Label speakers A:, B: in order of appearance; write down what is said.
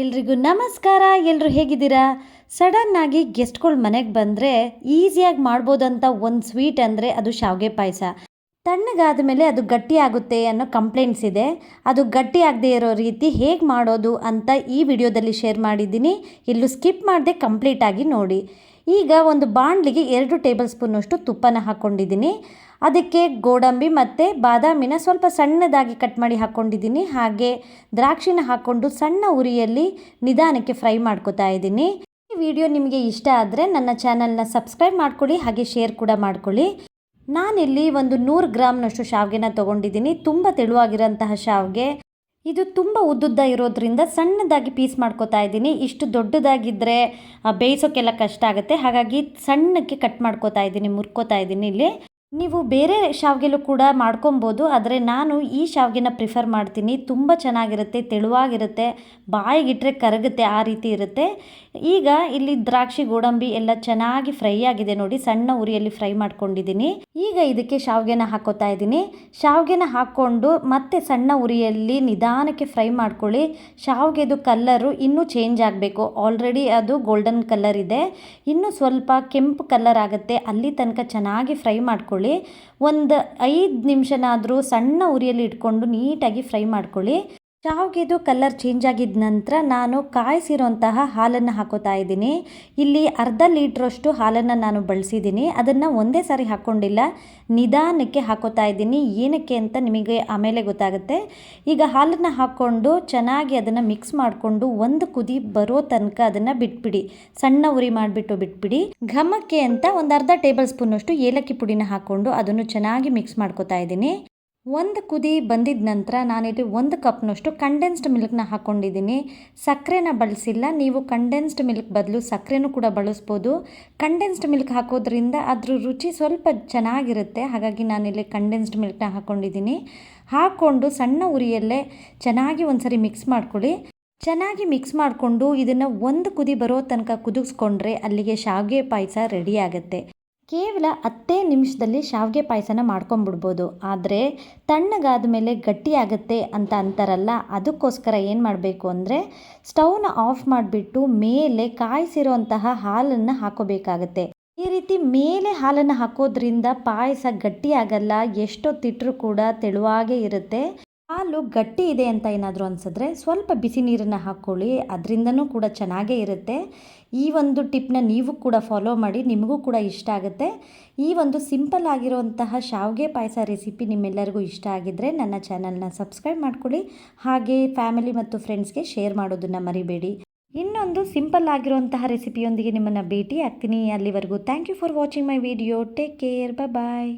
A: ಎಲ್ರಿಗೂ ನಮಸ್ಕಾರ ಎಲ್ಲರೂ ಹೇಗಿದ್ದೀರಾ? ಸಡನ್ನಾಗಿ ಗೆಸ್ಟ್ಗಳು ಮನೆಗೆ ಬಂದರೆ ಈಸಿಯಾಗಿ ಮಾಡ್ಬೋದಂತ ಒಂದು ಸ್ವೀಟ್ ಅಂದರೆ ಅದು ಶಾವಿಗೆ ಪಾಯಸ. ತಣ್ಣಗಾದ ಮೇಲೆ ಅದು ಗಟ್ಟಿ ಆಗುತ್ತೆ ಅನ್ನೋ ಕಂಪ್ಲೇಂಟ್ಸ್ ಇದೆ. ಅದು ಗಟ್ಟಿ ಆಗದೆ ಇರೋ ರೀತಿ ಹೇಗೆ ಮಾಡೋದು ಅಂತ ಈ ವಿಡಿಯೋದಲ್ಲಿ ಶೇರ್ ಮಾಡಿದ್ದೀನಿ. ಇಲ್ಲೂ ಸ್ಕಿಪ್ ಮಾಡದೆ ಕಂಪ್ಲೀಟಾಗಿ ನೋಡಿ. ಈಗ ಒಂದು ಬಾಣಲಿಗೆ ಎರಡು ಟೇಬಲ್ ಸ್ಪೂನಷ್ಟು ತುಪ್ಪನ ಹಾಕ್ಕೊಂಡಿದ್ದೀನಿ ಅದಕ್ಕೆ ಗೋಡಂಬಿ ಮತ್ತು ಬಾದಾಮಿನ ಸ್ವಲ್ಪ ಸಣ್ಣದಾಗಿ ಕಟ್ ಮಾಡಿ ಹಾಕ್ಕೊಂಡಿದ್ದೀನಿ ಹಾಗೆ ದ್ರಾಕ್ಷಿನ ಹಾಕ್ಕೊಂಡು ಸಣ್ಣ ಉರಿಯಲ್ಲಿ ನಿಧಾನಕ್ಕೆ ಫ್ರೈ ಮಾಡ್ಕೊತಾ ಇದ್ದೀನಿ. ಈ ವಿಡಿಯೋ ನಿಮಗೆ ಇಷ್ಟ ಆದರೆ ನನ್ನ ಚಾನಲ್ನ ಸಬ್ಸ್ಕ್ರೈಬ್ ಮಾಡ್ಕೊಳ್ಳಿ, ಹಾಗೆ ಶೇರ್ ಕೂಡ ಮಾಡ್ಕೊಳ್ಳಿ. ನಾನಿಲ್ಲಿ ಒಂದು ನೂರು ಗ್ರಾಮ್ನಷ್ಟು ಶಾವಿಗೆನ ತೊಗೊಂಡಿದ್ದೀನಿ. ತುಂಬ ತೆಳುವಾಗಿರೋಂತಹ ಶಾವಿಗೆ. ಇದು ತುಂಬ ಉದ್ದುದ್ದ ಇರೋದ್ರಿಂದ ಸಣ್ಣದಾಗಿ ಪೀಸ್ ಮಾಡ್ಕೋತಾ ಇದ್ದೀನಿ. ಇಷ್ಟು ದೊಡ್ಡದಾಗಿದ್ದರೆ ಬೇಯಿಸೋಕ್ಕೆಲ್ಲ ಕಷ್ಟ ಆಗುತ್ತೆ. ಹಾಗಾಗಿ ಸಣ್ಣಕ್ಕೆ ಕಟ್ ಮಾಡ್ಕೋತಾ ಇದ್ದೀನಿ, ಮುರ್ಕೋತಾ ಇದ್ದೀನಿ ಇಲ್ಲಿ. ನೀವು ಬೇರೆ ಶಾವಿಗೆಲೂ ಕೂಡ ಮಾಡ್ಕೊಬೋದು, ಆದರೆ ನಾನು ಈ ಶಾವಿಗೆನ ಪ್ರಿಫರ್ ಮಾಡ್ತೀನಿ. ತುಂಬ ಚೆನ್ನಾಗಿರುತ್ತೆ, ತೆಳುವಾಗಿರುತ್ತೆ, ಬಾಯಿಗಿಟ್ರೆ ಕರಗುತ್ತೆ, ಆ ರೀತಿ ಇರುತ್ತೆ. ಈಗ ಇಲ್ಲಿ ದ್ರಾಕ್ಷಿ, ಗೋಡಂಬಿ ಎಲ್ಲ ಚೆನ್ನಾಗಿ ಫ್ರೈ ಆಗಿದೆ ನೋಡಿ, ಸಣ್ಣ ಉರಿಯಲ್ಲಿ ಫ್ರೈ ಮಾಡ್ಕೊಂಡಿದ್ದೀನಿ. ಈಗ ಇದಕ್ಕೆ ಶಾವಿಗೆನ ಹಾಕೋತಾ ಇದ್ದೀನಿ. ಶಾವಿಗೆನ ಹಾಕ್ಕೊಂಡು ಮತ್ತೆ ಸಣ್ಣ ಉರಿಯಲ್ಲಿ ನಿಧಾನಕ್ಕೆ ಫ್ರೈ ಮಾಡ್ಕೊಳ್ಳಿ. ಶಾವಿಗೆದು ಕಲ್ಲರು ಇನ್ನೂ ಚೇಂಜ್ ಆಗಬೇಕು. ಆಲ್ರೆಡಿ ಅದು ಗೋಲ್ಡನ್ ಕಲರ್ ಇದೆ. ಇನ್ನೂ ಸ್ವಲ್ಪ ಕೆಂಪು ಕಲರ್ ಆಗುತ್ತೆ. ಅಲ್ಲಿ ತನಕ ಚೆನ್ನಾಗಿ ಫ್ರೈ ಮಾಡ್ಕೊಳ್ಳಿ. ಒಂದು ಐದು ನಿಮಿಷನಾದರೂ ಸಣ್ಣ ಉರಿಯಲ್ಲಿ ಇಟ್ಕೊಂಡು ನೀಟಾಗಿ ಫ್ರೈ ಮಾಡ್ಕೊಳ್ಳಿ. ಶಾವಿಗೆದು ಕಲರ್ ಚೇಂಜ್ ಆಗಿದ ನಂತರ ನಾನು ಕಾಯಿಸಿರೋಂತಹ ಹಾಲನ್ನು ಹಾಕೋತಾ ಇದ್ದೀನಿ. ಇಲ್ಲಿ ಅರ್ಧ ಲೀಟ್ರಷ್ಟು ಹಾಲನ್ನು ನಾನು ಬಳಸಿದ್ದೀನಿ. ಅದನ್ನು ಒಂದೇ ಸಾರಿ ಹಾಕ್ಕೊಂಡಿಲ್ಲ ನಿಧಾನಕ್ಕೆ ಹಾಕೋತಾ ಇದ್ದೀನಿ. ಏನಕ್ಕೆ ಅಂತ ನಿಮಗೆ ಆಮೇಲೆ ಗೊತ್ತಾಗುತ್ತೆ. ಈಗ ಹಾಲನ್ನು ಹಾಕ್ಕೊಂಡು ಚೆನ್ನಾಗಿ ಅದನ್ನು ಮಿಕ್ಸ್ ಮಾಡಿಕೊಂಡು ಒಂದು ಕುದಿ ಬರೋ ತನಕ ಅದನ್ನು ಬಿಟ್ಬಿಡಿ. ಸಣ್ಣ ಉರಿ ಮಾಡಿಬಿಟ್ಟು ಬಿಟ್ಬಿಡಿ. ಘಮಕ್ಕೆ ಅಂತ ಒಂದು ಅರ್ಧ ಟೇಬಲ್ ಸ್ಪೂನಷ್ಟು ಏಲಕ್ಕಿ ಪುಡಿನ ಹಾಕ್ಕೊಂಡು ಅದನ್ನು ಚೆನ್ನಾಗಿ ಮಿಕ್ಸ್ ಮಾಡ್ಕೋತಾ ಇದ್ದೀನಿ. ಒಂದು ಕುದಿ ಬಂದಿದ ನಂತರ ನಾನಿಲ್ಲಿ ಒಂದು ಕಪ್ನಷ್ಟು ಕಂಡೆನ್ಸ್ಡ್ ಮಿಲ್ಕ್ನ ಹಾಕ್ಕೊಂಡಿದ್ದೀನಿ ಸಕ್ಕರೆನ ಬಳಸಿಲ್ಲ. ನೀವು ಕಂಡೆನ್ಸ್ಡ್ ಮಿಲ್ಕ್ ಬದಲು ಸಕ್ಕರೆನೂ ಕೂಡ ಬಳಸ್ಬೋದು. ಕಂಡೆನ್ಸ್ಡ್ ಮಿಲ್ಕ್ ಹಾಕೋದ್ರಿಂದ ಅದ್ರ ರುಚಿ ಸ್ವಲ್ಪ ಚೆನ್ನಾಗಿರುತ್ತೆ. ಹಾಗಾಗಿ ನಾನಿಲ್ಲಿ ಕಂಡೆನ್ಸ್ಡ್ ಮಿಲ್ಕ್ನ ಹಾಕ್ಕೊಂಡಿದ್ದೀನಿ ಹಾಕ್ಕೊಂಡು ಸಣ್ಣ ಉರಿಯಲ್ಲೇ ಚೆನ್ನಾಗಿ ಒಂದ್ಸರಿ ಮಿಕ್ಸ್ ಮಾಡ್ಕೊಳ್ಳಿ. ಚೆನ್ನಾಗಿ ಮಿಕ್ಸ್ ಮಾಡಿಕೊಂಡು ಇದನ್ನು ಒಂದು ಕುದಿ ಬರೋ ತನಕ ಕುದಿಸ್ಕೊಂಡ್ರೆ ಅಲ್ಲಿಗೆ ಶಾವಿಗೆ ಪಾಯಸ ರೆಡಿ ಆಗುತ್ತೆ. ಕೇವಲ ಹತ್ತೇ ನಿಮಿಷದಲ್ಲಿ ಶಾವಿಗೆ ಪಾಯಸನ ಮಾಡ್ಕೊಂಬಿಡ್ಬೋದು. ಆದರೆ ತಣ್ಣಗಾದ ಮೇಲೆ ಗಟ್ಟಿಯಾಗುತ್ತೆ ಅಂತ ಅಂತಾರಲ್ಲ, ಅದಕ್ಕೋಸ್ಕರ ಏನು ಮಾಡಬೇಕು ಅಂದರೆ ಸ್ಟವ್ನ ಆಫ್ ಮಾಡಿಬಿಟ್ಟು ಮೇಲೆ ಕಾಯಿಸಿರೋಂತಹ ಹಾಲನ್ನು ಹಾಕೋಬೇಕಾಗತ್ತೆ. ಈ ರೀತಿ ಮೇಲೆ ಹಾಲನ್ನು ಹಾಕೋದ್ರಿಂದ ಪಾಯಸ ಗಟ್ಟಿಯಾಗಲ್ಲ ಎಷ್ಟೊತ್ತಿಟ್ಟರೂ ಕೂಡ ತೆಳುವಾಗೇ ಇರುತ್ತೆ. ಹಾಲು ಗಟ್ಟಿ ಇದೆ ಅಂತ ಏನಾದರೂ ಅನಿಸಿದ್ರೆ ಸ್ವಲ್ಪ ಬಿಸಿ ನೀರನ್ನು ಹಾಕ್ಕೊಳ್ಳಿ. ಅದರಿಂದನೂ ಕೂಡ ಚೆನ್ನಾಗೇ ಇರುತ್ತೆ. ಈ ಒಂದು ಟಿಪ್ನ ನೀವು ಕೂಡ ಫಾಲೋ ಮಾಡಿ, ನಿಮಗೂ ಕೂಡ ಇಷ್ಟ ಆಗುತ್ತೆ. ಈ ಒಂದು ಸಿಂಪಲ್ ಆಗಿರುವಂತಹ ಶಾವಿಗೆ ಪಾಯಸ ರೆಸಿಪಿ ನಿಮ್ಮೆಲ್ಲರಿಗೂ ಇಷ್ಟ ಆಗಿದ್ದರೆ ನನ್ನ ಚಾನಲ್ನ ಸಬ್ಸ್ಕ್ರೈಬ್ ಮಾಡ್ಕೊಳ್ಳಿ. ಹಾಗೆ ಫ್ಯಾಮಿಲಿ ಮತ್ತು ಫ್ರೆಂಡ್ಸ್ಗೆ ಶೇರ್ ಮಾಡೋದನ್ನು ಮರಿಬೇಡಿ. ಇನ್ನೊಂದು ಸಿಂಪಲ್ ಆಗಿರುವಂತಹ ರೆಸಿಪಿಯೊಂದಿಗೆ ನಿಮ್ಮನ್ನು ಭೇಟಿ ಆಗ್ತೀನಿ ಅಲ್ಲಿವರೆಗೂ thank you for watching my video. Take care. Bye